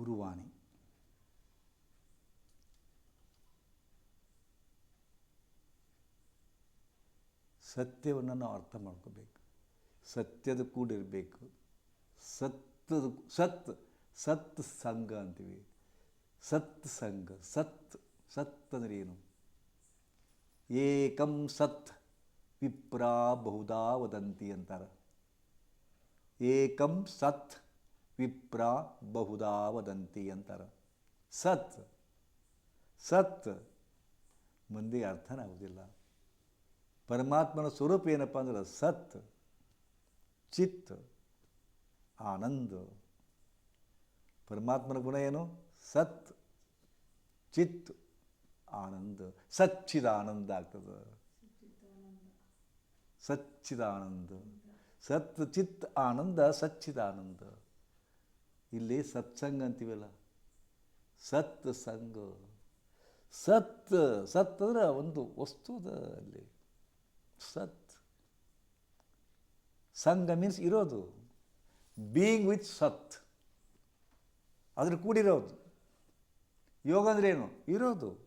ಗುರುವಾಣಿ. ಸತ್ಯವನ್ನು ನಾವು ಅರ್ಥ ಮಾಡ್ಕೋಬೇಕು. ಸತ್ಯದ ಕೂಡಿರಬೇಕು ಸತ್ತದ ಸತ್ ಸತ್ ಸಂಘ ಅಂತೀವಿ. ಸತ್ ಸಂಘ, ಸತ್ ಸತ್ ಅಂದರೆ ಏನು? ಏಕಂ ಸತ್, ವಿಪ್ರಾ ಬಹುದಾ ವದಂತಿ ಅಂತಾರೆ. ಏಕಂ ಸತ್ ವಿಪ್ರಾ ಬಹುದಾ ವದಂತಿ ಅಂತಾರೆ. ಸತ್ ಸತ್ ಮಂದಿಗೆ ಅರ್ಥನೇ ಆಗೋದಿಲ್ಲ. ಪರಮಾತ್ಮನ ಸ್ವರೂಪ ಏನಪ್ಪ ಅಂದ್ರೆ ಸತ್, ಚಿತ್, ಆನಂದ. ಪರಮಾತ್ಮನ ಗುಣ ಏನು? ಸತ್, ಚಿತ್, ಆನಂದ. ಸಚ್ಚಿದಾನಂದ ಆಗ್ತದೆ. ಸಚ್ಚಿದಾನಂದ. ಸತ್, ಚಿತ್, ಆನಂದ, ಸಚ್ಚಿದಾನಂದ. ಇಲ್ಲಿ ಸತ್ಸಂಗ ಅಂತೀವಲ್ಲ? ಸತ್ ಸಂಘ. ಸತ್ ಸತ್ ಅಂದ್ರೆ ಒಂದು ವಸ್ತುದ ಅಲ್ಲಿ. ಸತ್. ಸಂಘ ಮೀನ್ಸ್ ಇರೋದು. ಬೀಯಿಂಗ್ ವಿತ್ ಸತ್. ಅದ್ರ ಕೂಡಿರೋದು. ಯೋಗ ಅಂದ್ರೆ ಏನು? ಇರೋದು.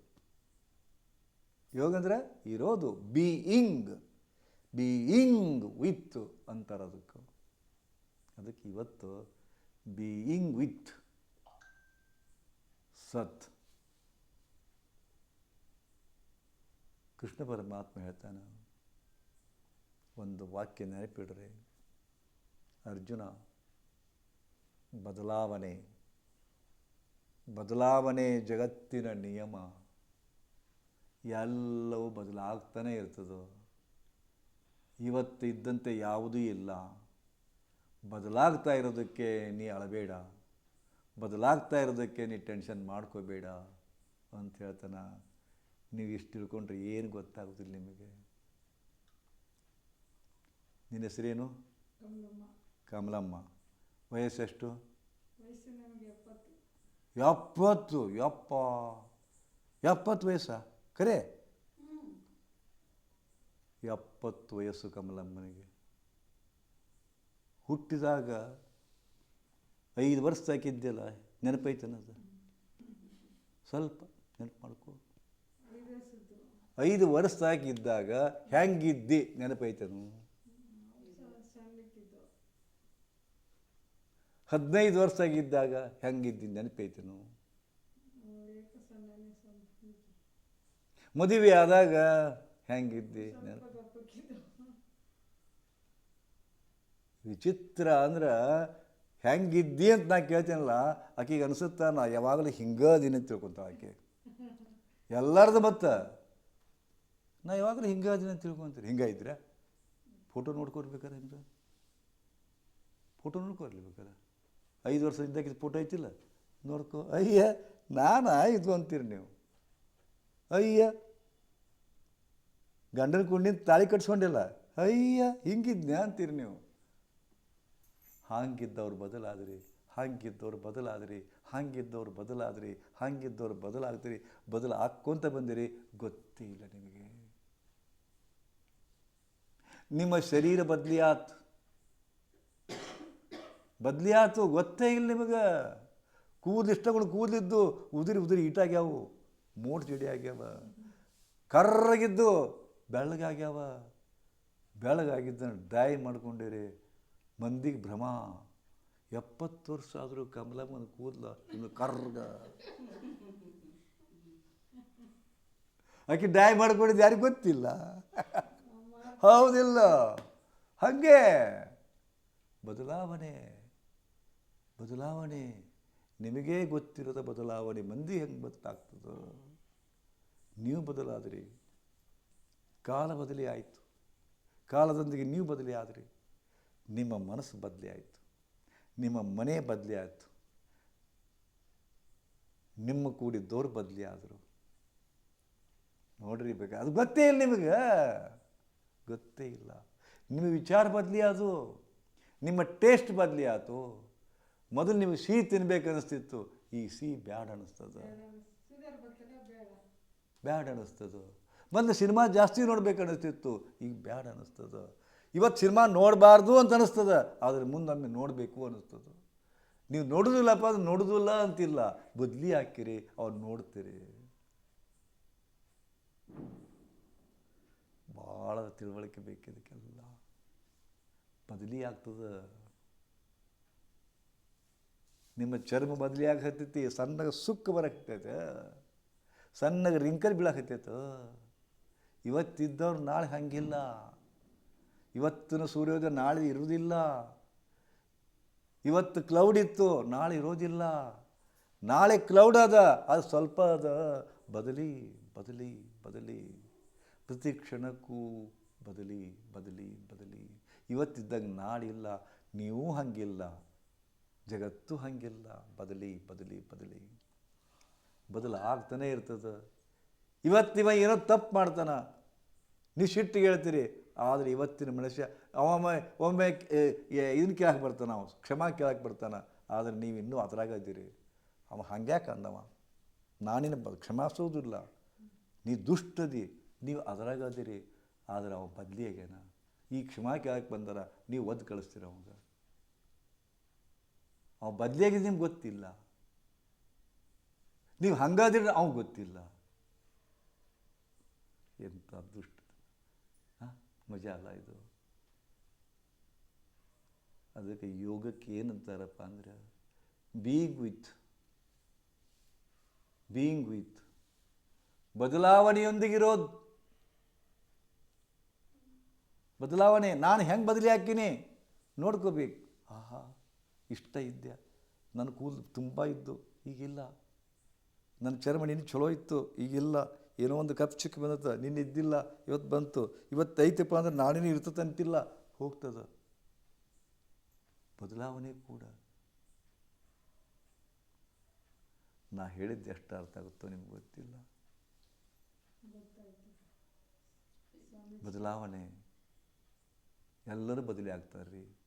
ಯೋಗ ಅಂದ್ರೆ ಇರೋದು. ಬೀಯಿಂಗ್ ಬೀಯಿಂಗ್ ವಿತ್ ಅಂತಾರೆ ಅದಕ್ಕೆ. ಅದಕ್ಕೆ ಇವತ್ತು ಬೀಯಿಂಗ್ ವಿತ್ ಸತ್ ಕೃಷ್ಣ ಪರಮಾತ್ಮ ಹೇಳ್ತಾನೆ, ಒಂದು ವಾಕ್ಯ ನೆನಪಿಡ್ರಿ. ಅರ್ಜುನ, ಬದಲಾವಣೆ ಬದಲಾವಣೆ ಜಗತ್ತಿನ ನಿಯಮ, ಎಲ್ಲವೂ ಬದಲಾಗ್ತಾನೆ ಇರ್ತದೋ. ಇವತ್ತು ಇದ್ದಂತೆ ಯಾವುದೂ ಇಲ್ಲ. ಬದಲಾಗ್ತಾ ಇರೋದಕ್ಕೆ ನೀ ಅಳಬೇಡ. ಬದಲಾಗ್ತಾ ಇರೋದಕ್ಕೆ ನೀ ಟೆನ್ಷನ್ ಮಾಡ್ಕೋಬೇಡ ಅಂತ ಹೇಳ್ತಾನ. ನೀವು ಇಷ್ಟು ತಿಳ್ಕೊಂಡ್ರೆ ಏನು ಗೊತ್ತಾಗೋದಿಲ್ಲ ನಿಮಗೆ? ನಿನ್ನ ಹೆಸರೇನು? ಕಮಲಮ್ಮ. ವಯಸ್ಸೆಷ್ಟು ಎಪ್ಪತ್ತು. ಎಪ್ಪ ಯಪ್ಪ. ಎಪ್ಪತ್ತು ವಯಸ್ಸಾ? ಖರೆ ಎಪ್ಪತ್ತು ವಯಸ್ಸು ಕಮಲಮ್ಮನಿಗೆ. ಹುಟ್ಟಿದಾಗ ಐದು ವರ್ಷ ಸಾಕಿದ್ಯಲ್ಲ ನೆನಪೈತನದು ಸ್ವಲ್ಪ ನೆನಪು ಮಾಡ್ಕೊ. ಐದು ವರ್ಷ ಸಾಕಿದ್ದಾಗ ಹೆಂಗಿದ್ದಿ ನೆನಪೈತನು? ಹದಿನೈದು ವರ್ಷ ಆಗಿದ್ದಾಗ ಹೆಂಗಿದ್ದಿ ನೆನಪೈತನು? ಮದುವೆ ಆದಾಗ ಹೆಂಗಿದ್ದಿ ನೆನಪು ಸ್ವಲ್ಪ ದಪ್ಪಕ್ಕಿದ್ದು ವಿಚಿತ್ರ ಅಂದ್ರೆ ಹೆಂಗಿದ್ದಿ ಅಂತ ನಾ ಕೇಳ್ತೀನಲ್ಲ, ಆಕೆಗೆ ಅನಿಸುತ್ತಾ, ನಾ ಯಾವಾಗಲೂ ಹಿಂಗದೀನಿ ಅಂತ ತಿಳ್ಕೊತ ಆಕೆ. ಎಲ್ಲರದು ಮತ್ತ. ನಾ ಯಾವಾಗಲೂ ಹಿಂಗದೀನಿ ಅಂತ ತಿಳ್ಕೊಂತೀರಿ ಹಿಂಗ ಇದ್ರೆ ಫೋಟೋ ನೋಡ್ಕೊರ್ಬೇಕಾರೆ ಹಿಂಗೆ? ಫೋಟೋ ನೋಡ್ಕೊರ್ಲಿ ಬೇಕಾರೆ ಐದು ವರ್ಷ ಇದ್ದಾಗಿದ್ದ ಫೋಟೋ ಐತಿಲ್ಲ? ನೋಡ್ಕೊ. ಅಯ್ಯ, ನಾನು ಇದು ಅಂತೀರಿ ನೀವು. ಅಯ್ಯ, ಗಂಡನ ಕುಂಡಿನ ತಾಳಿ ಕಟ್ಸ್ಕೊಂಡಿಲ್ಲ. ಅಯ್ಯ, ಹಿಂಗಿದ್ನ್ಯಾ ಅಂತೀರಿ ನೀವು? ಹಾಂಗಿದ್ದವ್ರು ಬದಲಾದ್ರಿ ಹಾಂಗಿದ್ದವ್ರು ಬದಲಾದ್ರಿ ಹಾಂಗಿದ್ದವ್ರು ಬದಲಾದ್ರಿ, ಹಾಂಗಿದ್ದವ್ರು ಬದಲಾಗ್ತೀರಿ, ಬದಲು ಹಾಕ್ಕೊಂತ ಬಂದಿರಿ ಗೊತ್ತೇ ಇಲ್ಲ ನಿಮಗೆ. ನಿಮ್ಮ ಶರೀರ ಬದಲಿಯಾತು. ಬದಲಿಯಾತು, ಗೊತ್ತೇ ಇಲ್ಲ ನಿಮಗೆ. ಕೂದಲಿಷ್ಟಗಳು ಕೂದಲಿದ್ದು ಉದುರಿ ಉದುರಿ ಈಟಾಗ್ಯಾವು ಮೋಟ್ ಜಡಿ ಆಗ್ಯಾವ ಕರ್ರಗಿದ್ದು ಬೆಳ್ಳಗಾಗ್ಯಾವ ಬೆಳಗಾಗಿದ್ದನ್ನು ಡೈ ಮಾಡ್ಕೊಂಡಿರಿ ಮಂದಿಗೆ ಭ್ರಮ. ಎಪ್ಪತ್ತು ವರ್ಷ ಆದರೂ ಕಮಲಮ್ಮನ ಕೂದಲ ಇನ್ನು ಕರ್ಗ. ಆಕೆ ಡೈ ಮಾಡ್ಕೊಂಡಿದ್ದು ಯಾರಿಗೂ ಗೊತ್ತಿಲ್ಲ. ಹೌದಿಲ್ಲ. ಹಾಗೆ. ಬದಲಾವಣೆ. ಬದಲಾವಣೆ. ನಿಮಗೇ ಗೊತ್ತಿರದ ಬದಲಾವಣೆ. ಮಂದಿ ಹೆಂಗೆ ಗೊತ್ತಾಗ್ತದೋ. ನೀವು ಬದಲಾದ್ರಿ. ಕಾಲ ಬದಲಿ ಆಯಿತು. ಕಾಲದೊಂದಿಗೆ ನೀವು ಬದಲಿ ಆದ್ರಿ. ನಿಮ್ಮ ಮನಸ್ಸು ಬದಲಿ ಆಯಿತು. ನಿಮ್ಮ ಮನೆ ಬದಲಿ ಆಯಿತು. ನಿಮ್ಮ ಕೂಡಿದ್ದವ್ರು ಬದಲಿ ಆದರು. ನೋಡ್ರಿ ಬೇಕಾ ಅದು ಗೊತ್ತೇ ಇಲ್ಲ ನಿಮಗೆ. ಗೊತ್ತೇ ಇಲ್ಲ. ನಿಮ್ಮ ವಿಚಾರ ಬದಲಿ ಅದು ನಿಮ್ಮ ಟೇಸ್ಟ್ ಬದಲಿ ಆಯಿತು. ಮೊದಲು ನಿಮಗೆ ಸಿಹಿ ತಿನ್ಬೇಕು ಅನ್ನಿಸ್ತಿತ್ತು ಈಗ ಸಿಹಿ ಬ್ಯಾಡ ಅನ್ನಿಸ್ತದ ಬ್ಯಾಡ ಅನ್ನಿಸ್ತದ ಮೊದಲು ಸಿನಿಮಾ ಜಾಸ್ತಿ ನೋಡ್ಬೇಕು ಅನ್ನಿಸ್ತಿತ್ತು ಈಗ ಬ್ಯಾಡ ಅನ್ನಿಸ್ತದ ಇವತ್ತು ಸಿನಿಮಾ ನೋಡಬಾರ್ದು ಅಂತ ಅನ್ನಿಸ್ತದೆ ಆದರೆ ಮುಂದೊಮ್ಮೆ ನೋಡಬೇಕು ಅನ್ನಿಸ್ತದೆ ನೀವು ನೋಡೋದಿಲ್ಲಪ್ಪ ಅದು ನೋಡೋದಿಲ್ಲ ಅಂತಿಲ್ಲ. ಬದಲಿ ಹಾಕಿರಿ, ಅವ್ರು ನೋಡ್ತೀರಿ. ಭಾಳ ತಿಳುವಳಿಕೆ ಬೇಕಿದಕ್ಕೆಲ್ಲ ಬದಲಿ ಆಗ್ತದೆ. ನಿಮ್ಮ ಚರ್ಮ ಬದಲಿ ಆಗತ್ತೈತಿ ಸಣ್ಣಗೆ ಸುಕ್ಕ ಬರಕತ್ತೈತೆ. ಸಣ್ಣಗೆ ರಿಂಕಲ್ ಬೀಳಾಕತ್ತೈತೆ. ಇವತ್ತಿದ್ದವ್ರು ನಾಳೆ ಹಂಗಿಲ್ಲ. ಇವತ್ತಿನ ಸೂರ್ಯೋದಯ ನಾಳೆ ಇರುವುದಿಲ್ಲ. ಇವತ್ತು ಕ್ಲೌಡ್ ಇತ್ತು, ನಾಳೆ ಇರೋದಿಲ್ಲ ನಾಳೆ ಕ್ಲೌಡ್ ಅದ, ಅದು ಸ್ವಲ್ಪ ಅದ. ಬದಲಿ ಬದಲಿ ಬದಲಿ. ಪ್ರತಿ ಕ್ಷಣಕ್ಕೂ ಬದಲಿ ಬದಲಿ ಬದಲಿ. ಇವತ್ತಿದ್ದಾಗ ನಾಳಿಲ್ಲ ನೀವು ಹಂಗಿಲ್ಲ. ಜಗತ್ತು ಹಂಗಿಲ್ಲ. ಬದಲಿ ಬದಲಿ ಬದಲಿ. ಬದಲು ಆಗ್ತಾನೆ ಇರ್ತದೆ. ಇವತ್ತಿವ ಏನೋ ತಪ್ಪು ಮಾಡ್ತಾನ. ನೀವು ಸಿಟ್ಟಿಗೆ ಹೇಳ್ತೀರಿ ಆದರೆ ಇವತ್ತಿನ ಮನುಷ್ಯ ಅವ ಒಮ್ಮೆ ಇದನ್ನ ಕೇಳಕ್ಕೆ ಬರ್ತಾನೆ ಅವ, ಕ್ಷಮಾ ಕೇಳಕ್ಕೆ ಬರ್ತಾನೆ. ಆದರೆ ನೀವು ಇನ್ನೂ ಅದರಾಗದ್ದೀರಿ ಅವ ಹಂಗ್ಯಾಕೆ ಅಂದವ? ನಾನಿನ ಕ್ಷಮಾಸೋದಿಲ್ಲ ನೀ ದುಷ್ಟದಿ, ನೀವು ಅದರಾಗದಿರಿ ಆದರೆ ಅವ ಬದಲಿ ಆಗ್ಯಾನ. ಈ ಕ್ಷಮಾ ಕೇಳಕ್ಕೆ ಬಂದಾರ ನೀವು ಒದ್ದು ಕಳಿಸ್ತೀರ ಅವಾಗ? ಅವ ಬದಲಿಯಾಗಿದ್ದು ನಿಮ್ಗೆ ಗೊತ್ತಿಲ್ಲ. ನೀವು ಹಂಗಾದ್ರೆ ಅವ್ಗೆ ಗೊತ್ತಿಲ್ಲ. ಎಂಥ ದುಷ್ಟ ಮಜಾ ಅಲ್ಲ ಇದು. ಅದಕ್ಕೆ ಯೋಗಕ್ಕೆ ಏನಂತಾರಪ್ಪ ಅಂದರೆ ಬೀಯಿಂಗ್ ವಿತ್ ಬೀಯಿಂಗ್ ವಿತ್ ಬದಲಾವಣೆಯೊಂದಿಗಿರೋದು ಬದಲಾವಣೆ, ನಾನು ಹೆಂಗೆ ಬದಲಿ ಹಾಕಿನಿ? ನೋಡ್ಕೋಬೇಕು. ಆಹಾ, ಇಷ್ಟ ಇದ್ದೆ ನನ್ನ ಕೂದಲು ತುಂಬ ಇದ್ದು, ಈಗಿಲ್ಲ. ನನ್ನ ಚರ್ಮ ನಿನ್ನ ಚಲೋ ಇತ್ತು, ಈಗಿಲ್ಲ. ಏನೋ ಒಂದು ಕಪ್ ಚಿಕ್ಕ ಬಂದತ್ತ ನಿನ್ನ ಇದ್ದಿಲ್ಲ ಇವತ್ತು ಬಂತು. ಇವತ್ತು ಐತಪ್ಪ ಅಂದ್ರೆ ನಾಳೆನೂ ಇರ್ತದೆ ಅಂತಿಲ್ಲ. ಹೋಗ್ತದ. ಬದಲಾವಣೆ ಕೂಡ. ನಾ ಹೇಳಿದ್ದು ಎಷ್ಟು ಅರ್ಥ ಆಗುತ್ತೋ ನಿಮ್ಗೆ ಗೊತ್ತಿಲ್ಲ. ಬದಲಾವಣೆ. ಎಲ್ಲರೂ ಬದಲಿ ಆಗ್ತಾರೆ ರೀ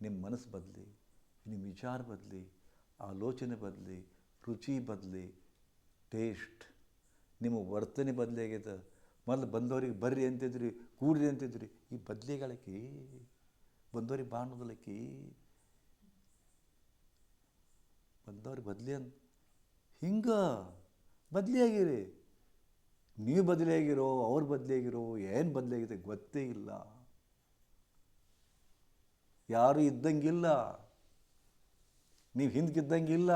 ನಿಮ್ಮ ಮನಸ್ಸು ಬದಲಿ ನಿಮ್ಮ ವಿಚಾರ ಬದಲಿ, ಆಲೋಚನೆ ಬದಲಿ, ರುಚಿ ಬದಲಿ, ಟೇಸ್ಟ್. ನಿಮ್ಮ ವರ್ತನೆ ಬದಲಿ ಆಗ್ಯದ ಮೊದಲು ಬಂದವ್ರಿಗೆ ಬರ್ರಿ ಅಂತಿದ್ರಿ ಕೂಡ್ರಿ ಅಂತಿದ್ರಿ. ಈ ಬದಲಿಗಳಕ್ಕೆ, ಬಂದವ್ರಿಗೆ ಬಾ ಅನ್ನೋದಲ್ಲಕ್ಕಿ. ಬಂದವ್ರಿಗೆ ಬದಲಿ ಅಂತ ಹಿಂಗೆ ಬದಲಿ ಆಗಿರಿ ನೀವು ಬದಲಿಯಾಗಿರೋ, ಅವ್ರು ಬದಲಿ ಆಗಿರೋ ಏನು ಬದಲಿ ಆಗಿದೆ ಗೊತ್ತೇ ಇಲ್ಲ. ಯಾರು ಇದ್ದಂಗಿಲ್ಲ. ನೀವು ಹಿಂದಕ್ಕಿದ್ದಂಗಿಲ್ಲ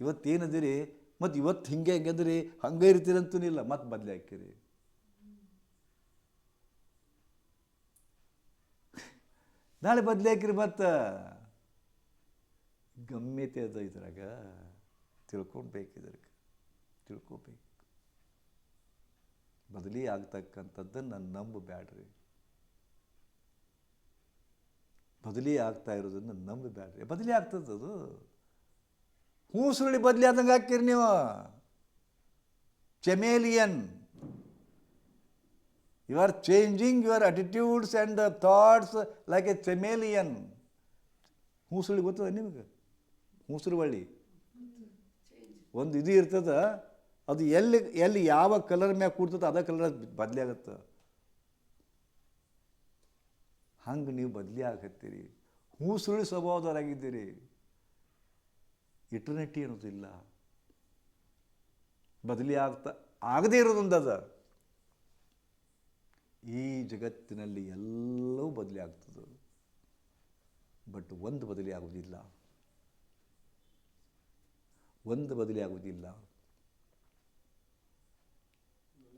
ಇವತ್ತೇನದಿರಿ? ಮತ್ತು ಇವತ್ತು ಹಿಂಗೆ ಹೆಂಗದ್ರಿ? ಹಂಗೆ ಇರ್ತೀರಂತನಿಲ್ಲ ಮತ್ತೆ ಬದಲಿ ಹಾಕಿರಿ ನಾಳೆ ಬದಲಿ ಹಾಕಿರಿ ಮತ್ತೆ. ಗಮ್ಯತೆ ಅದ ಇದ್ರಾಗ. ತಿಳ್ಕೊಬೇಕು ಇದ್ರಾಗ. ತಿಳ್ಕೊಬೇಕು ಬದಲಿ ಆಗ್ತಕ್ಕಂಥದ್ದನ್ನು ನಾನು ನಂಬಬೇಡ್ರಿ ಬದಲಿ ಆಗ್ತಾ ಇರೋದನ್ನು ನಂಬಬೇಡ್ರಿ ಬದಲಿ ಆಗ್ತದೆ ಅದು ಹೂ ಸುರುಳಿ ಬದಲಿ ಆದಂಗೆ ಹಾಕಿರಿ ನೀವು. Chameleon you are changing your attitudes and thoughts like a chameleon ಹೂಸುಳಿ ಗೊತ್ತದ ನಿಮಗೆ? ಹೂಸುರು ಬಳ್ಳಿ ಒಂದು ಇದು ಇರ್ತದ, ಅದು ಎಲ್ಲಿ ಎಲ್ಲಿ ಯಾವ ಕಲರ್ ಮ್ಯಾಗ ಕೂಡ್ತದ ಅದೇ ಕಲರ್ ಬದಲಿ ಆಗತ್ತೆ. ಹಂಗೆ ನೀವು ಬದಲಿ ಆಗತ್ತೀರಿ. ಹೂಸುಳಿ ಸ್ವಭಾವದವರಾಗಿದ್ದೀರಿ. ಇಟರ್ನಿಟಿ ಅನ್ನೋದಿಲ್ಲ. ಬದಲಿ ಆಗ್ತಾ ಆಗದೇ ಇರೋದೊಂದದ ಈ ಜಗತ್ತಿನಲ್ಲಿ ಎಲ್ಲವೂ ಬದಲಿ ಆಗ್ತದೆ ಬಟ್ ಒಂದು ಬದಲಿ ಆಗುವುದಿಲ್ಲ ಒಂದು ಬದಲಿ ಆಗುವುದಿಲ್ಲ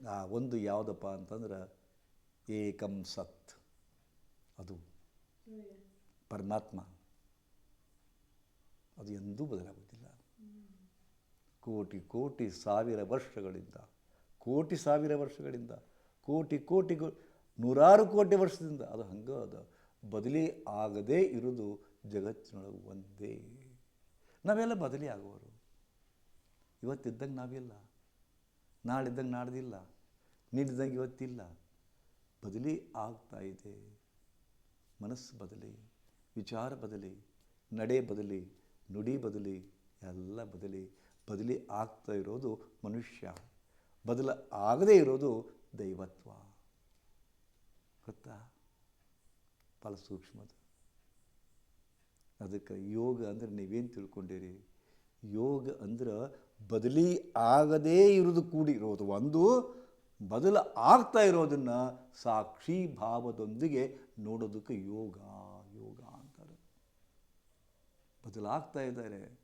ಆ ಒಂದು ಯಾವುದಪ್ಪ ಅಂತಂದ್ರೆ ಏಕಂ ಸತ್. ಅದು ಪರಮಾತ್ಮ. ಅದು ಎಂದೂ ಬದಲಾಗುವುದಿಲ್ಲ ಕೋಟಿ ಕೋಟಿ ಸಾವಿರ ವರ್ಷಗಳಿಂದ, ಕೋಟಿ ಸಾವಿರ ವರ್ಷಗಳಿಂದ, ಕೋಟಿ ಕೋಟಿ ನೂರಾರು ಕೋಟಿ ವರ್ಷದಿಂದ ಅದು ಹಂಗೆ ಅದು. ಬದಲಿ ಆಗದೇ ಇರೋದು ಜಗತ್ತಿನೊಳಗೆ ಒಂದೇ. ನಾವೆಲ್ಲ ಬದಲಿ ಆಗುವರು ಇವತ್ತಿದ್ದಂಗೆ ನಾವಿಲ್ಲ. ನಾಳಿದ್ದಂಗೆ ನಾಡ್ದಿಲ್ಲ. ನೀಡಿದ್ದಂಗೆ ಇವತ್ತಿಲ್ಲ. ಬದಲಿ ಆಗ್ತಾ ಇದೆ. ಮನಸ್ಸು ಬದಲಿ, ವಿಚಾರ ಬದಲಿ, ನಡೆ ಬದಲಿ ನುಡಿ ಬದಲಿ, ಎಲ್ಲ ಬದಲಿ ಬದಲಿ ಆಗ್ತಾ ಇರೋದು ಮನುಷ್ಯ. ಬದಲ ಆಗದೇ ಇರೋದು ದೈವತ್ವ. ಗೊತ್ತಾ? ಭಾಳ ಸೂಕ್ಷ್ಮದ. ಅದಕ್ಕೆ ಯೋಗ ಅಂದ್ರೆ ನೀವೇನು ತಿಳ್ಕೊಂಡಿರಿ? ಯೋಗ ಅಂದ್ರೆ ಬದಲಿ ಆಗದೇ ಇರೋದು ಕೂಡಿರೋದು ಒಂದು, ಬದಲು ಆಗ್ತಾ ಇರೋದನ್ನು ಸಾಕ್ಷಿ ಭಾವದೊಂದಿಗೆ ನೋಡೋದಕ್ಕೆ ಯೋಗ. ಬದಲಾಗ್ತಾ ಇದ್ದಾರೆ.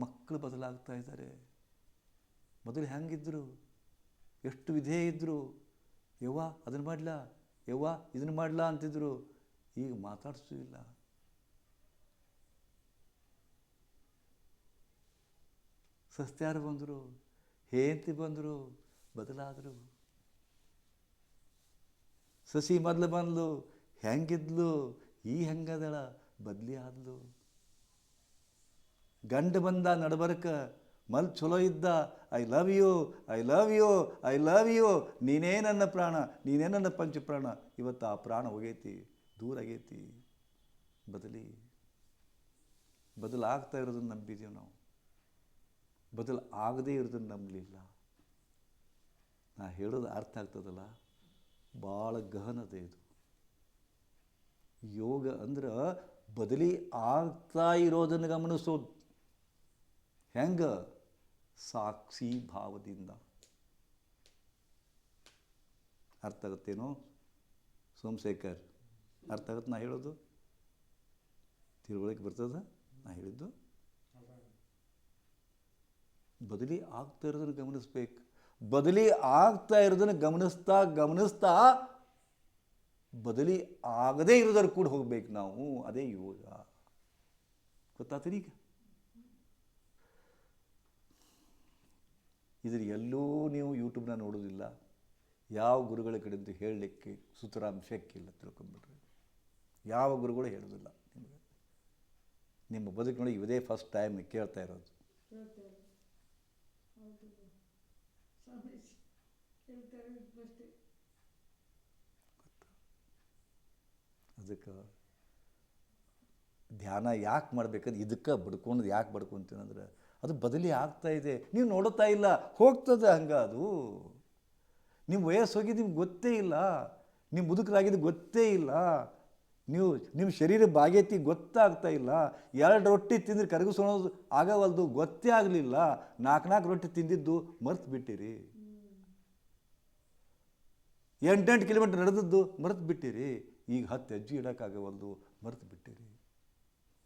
ಮಕ್ಕಳು ಬದಲಾಗ್ತಾ ಇದ್ದಾರೆ. ಮೊದಲು ಹೆಂಗಿದ್ರು? ಎಷ್ಟು ವಿಧೇಯ ಇದ್ದರು ಯವ್ವ ಅದನ್ನು ಮಾಡಲ? ಯವ್ವ ಇದನ್ನು ಮಾಡಲ ಅಂತಿದ್ರು. ಈಗ ಮಾತಾಡ್ಸೂ ಇಲ್ಲ. ಸಸ್ತ್ಯಾರು ಬಂದರು ಹೇಂತಿ ಬಂದರು, ಬದಲಾದರು. ಸಸಿ ಮೊದಲು ಬಂದ್ಲು, ಹೆಂಗಿದ್ಲು, ಈ ಹೆಂಗದಳ? ಬದಲಿ ಆದ್ಲು. ಗಂಡ ಬಂದ ನಡಬರ್ಕ ಮಲ್ ಚಲೋ ಇದ್ದ, I love you, I love you, I love you, ನೀನೇ ನನ್ನ ಪ್ರಾಣ, ನೀನೇ ನನ್ನ ಪಂಚಪ್ರಾಣ ಇವತ್ತು ಆ ಪ್ರಾಣ ಹೋಗೈತಿ, ದೂರ ಆಗೈತಿ. ಬದಲಿ, ಬದಲಾಗ್ತಾ ಇರೋದನ್ನು ನಂಬಿದ್ದೀವಿ ನಾವು. ಬದಲು ಆಗದೇ ಇರೋದನ್ನು ನಂಬಲಿಲ್ಲ. ನಾ ಹೇಳೋದು ಅರ್ಥ ಆಗ್ತದಲ್ಲ? ಭಾಳ ಗಹನತೆ ಇದು. ಯೋಗ ಅಂದ್ರೆ ಬದಲಿ ಆಗ್ತಾ ಇರೋದನ್ನು ಗಮನಿಸೋದು. ಹೆಂಗ ಸಾಕ್ಷಿ ಭಾವದಿಂದ? ಅರ್ಥ ಆಗುತ್ತೇನೋ? ಸೋಮಶೇಖರ್, ಅರ್ಥ ಆಗುತ್ತೆ ನಾ ಹೇಳೋದು? ತಿಳುವಳಿಕೆ ಬರ್ತದ? ನಾ ಹೇಳಿದ್ದು? ಬದಲಿ ಆಗ್ತಾ ಇರೋದನ್ನು ಗಮನಿಸ್ಬೇಕು. ಬದಲಿ ಆಗ್ತಾ ಇರೋದನ್ನು ಗಮನಿಸ್ತಾ ಗಮನಿಸ್ತಾ ಬದಲಿ ಆಗದೇ ಇರೋದ್ರ ಕೂಡ ಹೋಗ್ಬೇಕು ನಾವು. ಅದೇ ಯೋಗ. ಗೊತ್ತಾಗ್ತದೆ ಈಗ? ಇದ್ರ ಎಲ್ಲೂ ನೀವು ಯೂಟ್ಯೂಬ್ನ ನೋಡೋದಿಲ್ಲ. ಯಾವ ಗುರುಗಳ ಕಡೆಯಿಂದ ಹೇಳಲಿಕ್ಕೆ ಸುತರಾಮ್ ಸುತರಾಂಶಕ್ಕಿಲ್ಲ ತಿಳ್ಕೊಂಬಿಡ್ರಿ ಯಾವ ಗುರುಗಳು ಹೇಳೋದಿಲ್ಲ ನಿಮಗೆ. ನಿಮ್ಮ ಬದುಕಿನೊಳಗೆ ಇದೇ ಫಸ್ಟ್ ಟೈಮ್ ಕೇಳ್ತಾ ಇರೋದು. ಅದಕ್ಕೆ ಧ್ಯಾನ ಯಾಕೆ ಮಾಡ್ಬೇಕಂದ್ರೆ ಇದಕ್ಕೆ ಬಡ್ಕೊಂಡು ಯಾಕೆ ಬಡ್ಕೊಂತೀನಂದ್ರೆ ಅದು ಬದಲಿ ಆಗ್ತಾ ಇದೆ. ನೀವು ನೋಡುತ್ತಾ ಇಲ್ಲ. ಹೋಗ್ತದೆ ಹಂಗೆ ಅದು. ನಿಮ್ಮ ವಯಸ್ಸು ಹೋಗಿದ್ದು ನಿಮ್ಗೆ ಗೊತ್ತೇ ಇಲ್ಲ. ನಿಮ್ಮ ಮುದುಕರಾಗಿದ್ದು ಗೊತ್ತೇ ಇಲ್ಲ. ನೀವು ನಿಮ್ಮ ಶರೀರ ಬಾಗೇತಿ ಗೊತ್ತಾಗ್ತಾ ಇಲ್ಲ. ಎರಡು ರೊಟ್ಟಿ ತಿಂದ್ರೆ ಕರಗಿಸೋದು ಆಗವಲ್ದು, ಗೊತ್ತೇ ಆಗಲಿಲ್ಲ. ನಾಲ್ಕು ನಾಲ್ಕು ರೊಟ್ಟಿ ತಿಂದಿದ್ದು ಮರ್ತು ಬಿಟ್ಟಿರಿ ಎಂಟೆಂಟು ಕಿಲೋಮೀಟ್ರ್ ನಡೆದದ್ದು ಮರೆತು ಬಿಟ್ಟಿರಿ ಈಗ ಹತ್ತು ಹೆಜ್ಜೆ ಇಡೋಕ್ಕಾಗವಲ್ದು ಮರೆತು ಬಿಟ್ಟಿರಿ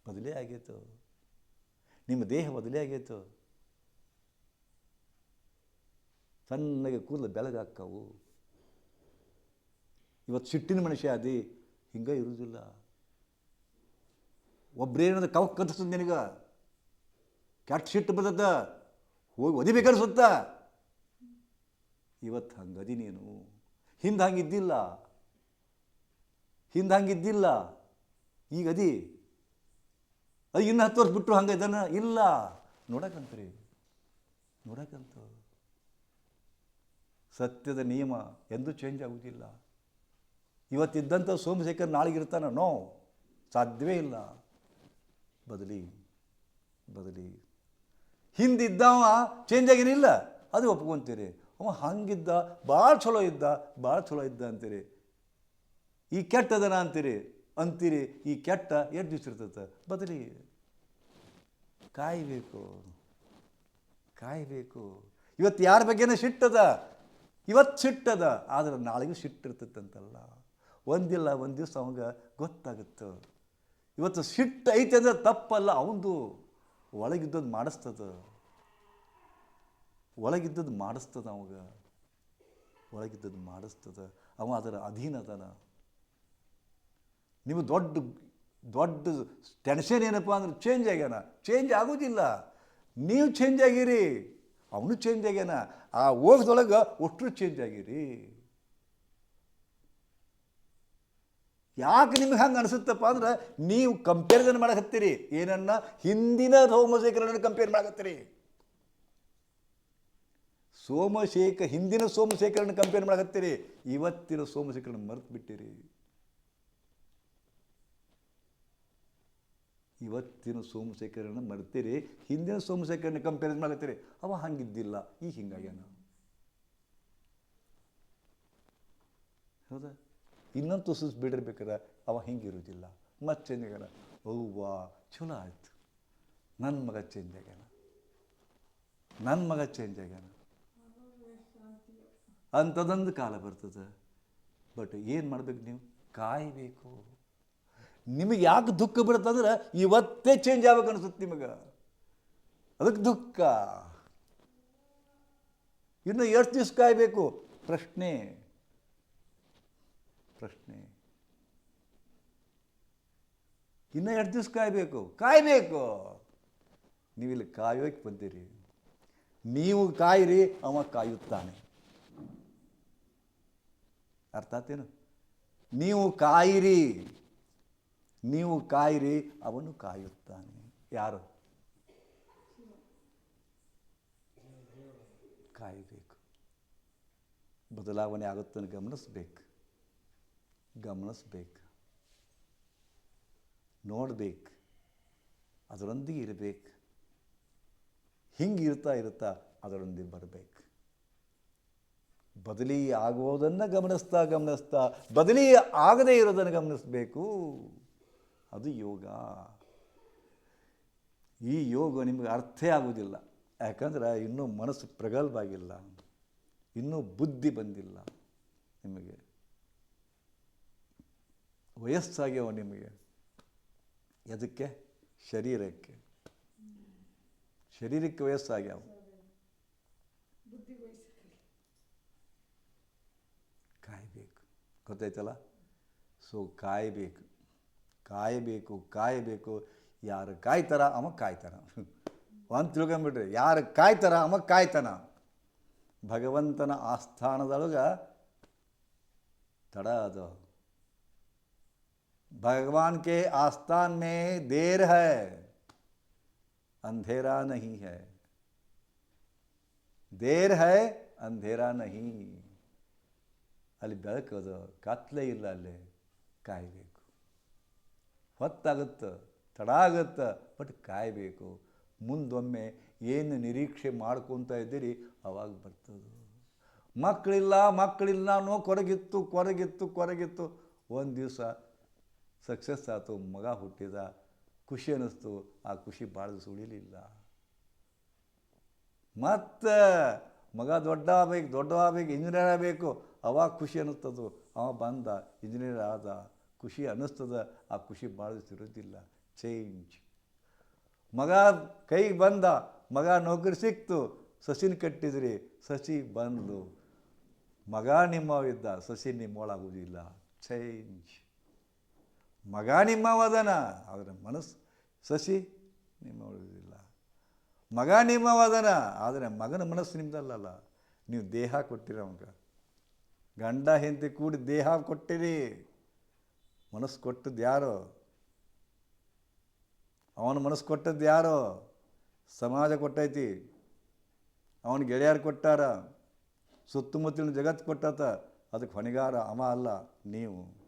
ಬದಲೇ ಆಗೈತು ನಿಮ್ಮ ದೇಹ ಬದಲೇ ಆಗೈತು. ಸಣ್ಣಗೆ ಕೂದಲು ಬೆಳಗಾಕ್ಕವು ಇವತ್ತು ಸಿಟ್ಟಿನ ಮನುಷ್ಯ ಅದಿ ಹಿಂಗೆ ಇರುವುದಿಲ್ಲ ಒಬ್ರೇನದ ಕವ್ ಕತ್ತದ ನಿನಗೆ. ಕೆಟ್ಟ ಸಿಟ್ಟು ಬರ್ತದ, ಹೋಗಿ ಒದಿಬೇಕನ್ಸುತ್ತ ಇವತ್ತು ಹಂಗದಿ ನೀನು. ಹಿಂದೆ ಹಂಗಿದ್ದಿಲ್ಲ. ಹಿಂದೆ ಹಂಗಿದ್ದಿಲ್ಲ. ಈಗ ಅದಿ. ಅದು ಇನ್ನು ಹತ್ತು ವರ್ಷ ಬಿಟ್ಟು ಹಂಗೆ ಇದನ್ನ? ಇಲ್ಲ. ನೋಡಕ್ಕಂತೀರಿ. ನೋಡಕ್ಕಂತ. ಸತ್ಯದ ನಿಯಮ ಎಂದೂ ಚೇಂಜ್ ಆಗುವುದಿಲ್ಲ ಇವತ್ತಿದ್ದಂಥ ಸೋಮಶೇಖರ್ ನಾಳೆಗಿರ್ತಾನ? ನೋ ಸಾಧ್ಯವೇ ಇಲ್ಲ. ಬದಲಿ ಬದಲಿ. ಹಿಂದಿದ್ದವ ಚೇಂಜ್ ಆಗಿರಲಿಲ್ಲ ಅದು ಒಪ್ಕೊಂತೀರಿ. ಅವ ಹಂಗಿದ್ದ, ಭಾಳ ಚಲೋ ಇದ್ದ, ಭಾಳ ಚಲೋ ಇದ್ದ ಅಂತೀರಿ. ಈ ಕೆಟ್ಟದನ ಅಂತೀರಿ. ಅಂತೀರಿ, ಈ ಕೆಟ್ಟ ಎಷ್ಟು ದಿವಸ ಇರ್ತೈತೆ ಬದಲಿ ಕಾಯಬೇಕು ಕಾಯಬೇಕು. ಇವತ್ತು ಯಾರ ಬಗ್ಗೆನೇ ಸಿಟ್ಟದ? ಇವತ್ತು ಸಿಟ್ಟದ. ಆದರೆ ನಾಳೆಗೂ ಸಿಟ್ಟಿರ್ತೈತಂತಲ್ಲ ಒಂದಿಲ್ಲ, ಒಂದು ದಿವಸ ಅವಂಗೆ ಗೊತ್ತಾಗುತ್ತೆ. ಇವತ್ತು ಸಿಟ್ಟು ಐತೆ ಅಂದ್ರೆ ತಪ್ಪಲ್ಲ, ಅವಂದು ಒಳಗಿದ್ದದ್ದು ಮಾಡಿಸ್ತದ. ಒಳಗಿದ್ದದ್ದು ಮಾಡಿಸ್ತದ ಅವಾಗ. ಒಳಗಿದ್ದದ್ದು ಮಾಡಿಸ್ತದ. ಅವ ಅದರ ಅಧೀನ ನೀವು ದೊಡ್ಡ ದೊಡ್ಡ ಟೆನ್ಷನ್ ಏನಪ್ಪ ಅಂದ್ರೆ ಚೇಂಜ್ ಆಗ್ಯಾನ? ಚೇಂಜ್ ಆಗೋದಿಲ್ಲ. ನೀವು ಚೇಂಜ್ ಆಗಿರಿ. ಅವನು ಚೇಂಜ್ ಆಗ್ಯಾನ. ಆ ಓಗದೊಳಗೆ ಒಟ್ಟು ಚೇಂಜ್ ಆಗಿರಿ. ಯಾಕೆ ನಿಮ್ಗೆ ಹಂಗೆ ಅನಿಸುತ್ತಪ್ಪ ಅಂದ್ರೆ ನೀವು ಕಂಪ್ಯಾರಿಸನ್ ಮಾಡಕತ್ತೀರಿ ಏನನ್ನ? ಹಿಂದಿನ ಸೋಮಶೇಖರನ ಕಂಪೇರ್ ಮಾಡಕತ್ತೀರಿ ಸೋಮಶೇಖ, ಹಿಂದಿನ ಸೋಮಶೇಖರನ ಕಂಪೇರ್ ಮಾಡಕತ್ತೀರಿ ಇವತ್ತಿನ ಸೋಮಶೇಖರನ ಮರೆತು ಬಿಟ್ಟಿರಿ ಇವತ್ತಿನ ಸೋಮಶೇಖರನ ಮರ್ತೀರಿ, ಹಿಂದಿನ ಸೋಮಶೇಖರನ ಕಂಪೇರ್ ಮಾಡತ್ತೀರಿ ಅವ ಹಂಗಿದ್ದಿಲ್ಲ ಈಗ ಹಿಂಗಾಗ್ಯಾನ ಹೌದಾ? ಇನ್ನೊಂದು ತುಸು ಬಿಡಿರ್ಬೇಕಾರೆ ಅವ ಹಿಂಗಿರುವುದಿಲ್ಲ ಮತ್ತೆ ಅವ್ವ, ಚಲೋ ಆಯ್ತು. ನನ್ನ ಮಗ ಚೇಂಜ್ ಆಗ್ಯಾನ ನನ್ನ ಮಗ ಚೇಂಜ್ ಆಗ್ಯಾನ ಅಂಥದ್ದೊಂದು ಕಾಲ ಬರ್ತದೆ. ಬಟ್ ಏನು ಮಾಡ್ಬೇಕು ನೀವು? ಕಾಯಬೇಕು. ನಿಮಗೆ ಯಾಕೆ ದುಃಖ ಬರುತ್ತಂದ್ರೆ ಇವತ್ತೇ ಚೇಂಜ್ ಆಗ್ಬೇಕು ಅನ್ಸುತ್ತೆ ನಿಮಗೆ. ಅದಕ್ಕೆ ದುಃಖ. ಇನ್ನು ಎಷ್ಟು ದಿವಸ ಕಾಯಬೇಕು? ಪ್ರಶ್ನೆ. ಪ್ರಶ್ನೆ. ಇನ್ನು ಎಷ್ಟು ದಿವ್ಸ ಕಾಯಬೇಕು. ಕಾಯಬೇಕು. ನೀವಿಲ್ಲಿ ಕಾಯೋಕೆ ಬಂದಿರಿ. ನೀವು ಕಾಯಿರಿ, ಅವ ಕಾಯುತ್ತಾನೆ. ಅರ್ಥ ಆತೇನು ನೀವು ಕಾಯಿರಿ. ನೀವು ಕಾಯಿರಿ, ಅವನು ಕಾಯುತ್ತಾನೆ. ಯಾರು? ಕಾಯಬೇಕು. ಬದಲಾವಣೆ ಆಗುತ್ತನ್ನು ಗಮನಿಸ್ಬೇಕು. ಗಮನಿಸ್ಬೇಕು. ನೋಡ್ಬೇಕು. ಅದರೊಂದಿಗೆ ಇರಬೇಕು. ಹಿಂಗೆ ಇರ್ತಾ ಇರ್ತಾ ಅದರೊಂದಿಗೆ ಬರಬೇಕು. ಬದಲಿ ಆಗುವುದನ್ನು ಗಮನಿಸ್ತಾ ಗಮನಿಸ್ತಾ, ಬದಲಿ ಆಗದೇ ಇರೋದನ್ನು ಗಮನಿಸಬೇಕು. ಅದು ಯೋಗ. ಈ ಯೋಗ ನಿಮಗೆ ಅರ್ಥ ಆಗುವುದಿಲ್ಲ ಯಾಕಂದ್ರೆ ಇನ್ನೂ ಮನಸ್ಸು ಪ್ರಗಲ್ಭವಾಗಿಲ್ಲ ಇನ್ನೂ ಬುದ್ಧಿ ಬಂದಿಲ್ಲ ನಿಮಗೆ. ವಯಸ್ಸಾಗ್ಯವ ನಿಮಗೆ. ಎದಕ್ಕೆ? ಶರೀರಕ್ಕೆ. ಶರೀರಕ್ಕೆ ವಯಸ್ಸಾಗ್ಯಾವ? ಕಾಯಬೇಕು. ಗೊತ್ತಾಯ್ತಲ್ಲ? ಸೊ ಕಾಯಬೇಕು. ಕಾಯಬೇಕು ಕಾಯಬೇಕು ಯಾರು ಕಾಯ್ತಾರ ಅವ ಕಾಯ್ತಾನ ಒಂದು ತಿಳ್ಕೊಂಬಿಡ್ರಿ ಯಾರು ಕಾಯ್ತಾರ ಅವ ಕಾಯ್ತಾನ ಭಗವಂತನ ಆಸ್ಥಾನದೊಳಗೆ ತಡ ಅದು भगवान के आस्थान में देर है अंधेरा नहीं है ದೇರ್ ಹೈ ಅಂಧೇರ ನಹಿ ಅಲ್ಲಿ ಬೆಳಕದು ಕತ್ಲೆ ಇಲ್ಲ ಅಲ್ಲಿ ಕಾಯಬೇಕು ಹೊತ್ತಾಗುತ್ತೆ, ತಡ ಆಗುತ್ತೆ ಬಟ್ ಕಾಯಬೇಕು. ಮುಂದೊಮ್ಮೆ ಏನು ನಿರೀಕ್ಷೆ ಮಾಡ್ಕೊತ ಇದ್ದೀರಿ, ಅವಾಗ ಬರ್ತದೆ. ಮಕ್ಕಳಿಲ್ಲ ಮಕ್ಕಳಿಲ್ಲ ಅನ್ನೋ ಕೊರಗಿತ್ತು ಕೊರಗಿತ್ತು ಕೊರಗಿತ್ತು. ಒಂದು ದಿವಸ ಸಕ್ಸಸ್ ಆಯಿತು ಮಗ ಹುಟ್ಟಿದ, ಖುಷಿ ಅನ್ನಿಸ್ತು. ಆ ಖುಷಿ ಭಾಳ ದಿವಸ ಉಳಿಲಿಲ್ಲ. ಮತ್ತು ಮಗ ದೊಡ್ಡ ಆಗ್ಬೇಕು ದೊಡ್ಡ ಆಗ್ಬೇಕು ಇಂಜಿನಿಯರ್ ಆಗಬೇಕು. ಅವಾಗ ಖುಷಿ ಅನ್ನಿಸ್ತದು. ಅವ ಬಂದ ಇಂಜಿನಿಯರ್ ಆದ. ಖುಷಿ ಅನ್ನಿಸ್ತದ, ಆ ಖುಷಿ ಭಾಳ ಇರೋದಿಲ್ಲ ಚೇಂಜ್ ಮಗ ಕೈಗೆ ಬಂದ, ಮಗ ನೌಕರಿ ಸಿಕ್ತು, ಸಸಿನ ಕಟ್ಟಿದ್ರಿ, ಸಸಿ ಬಂದು ಮಗ ನಿಮ್ಮವಿದ್ದ ಸಸಿ ನಿಮ್ಮೊಳಾಗುವುದಿಲ್ಲ ಚೇಂಜ್ ಮಗ ನಿಮ್ಮವದನ ಆದರೆ ಮನಸ್ಸು, ಸಸಿ ನಿಮ್ಮವಳಿಲ್ಲ ಮಗ ನಿಮ್ಮವದನ ಆದರೆ ಮಗನ ಮನಸ್ಸು ನಿಮ್ಮದಲ್ಲಲ್ಲ ನೀವು ದೇಹ ಕೊಟ್ಟಿರೋ ಗಂಡ, ಹೆಂಡತಿ ಕೂಡಿ ದೇಹ ಕೊಟ್ಟಿರಿ. ಮನಸ್ಸು ಕೊಟ್ಟದ್ದು ಯಾರು? ಅವನ ಮನಸ್ಸು ಕೊಟ್ಟದ್ದು ಯಾರು? ಸಮಾಜ ಕೊಟ್ಟೈತಿ. ಅವನ ಗೆಳೆಯರು ಕೊಟ್ಟಾರ. ಸುತ್ತಮುತ್ತಲಿನ ಜಗತ್ತು ಕೊಟ್ಟತ. ಅದಕ್ಕೆ ಹೊಣೆಗಾರ ಅವ ಅಲ್ಲ ನೀವು.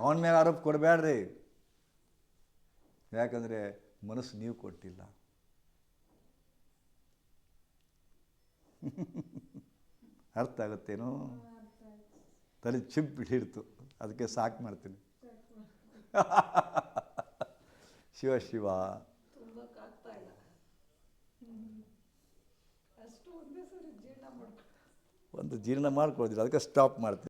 ಅವನ ಮೇಲೆ ಆರೋಪ ಕೊಡಬೇಡ್ರಿ. ಯಾಕಂದರೆ ಮನಸ್ಸು ನೀವು ಕೊಟ್ಟಿಲ್ಲ. ಅರ್ಥ ಆಗುತ್ತೇನೋ? ತಲೆ ಚಿಪ್ ಹಿಡಿತು. ಅದಕ್ಕೆ ಸಾಕು ಮಾಡ್ತೀನಿ. ಶಿವ ಶಿವ. ಒಂದೇ ಜೀರ್ಣ ಮಾಡ್ಕೊಳ್ಳೋದಿಲ್ಲ ಅದಕ್ಕೆ ಸ್ಟಾಪ್ ಮಾಡ್ತೀನಿ.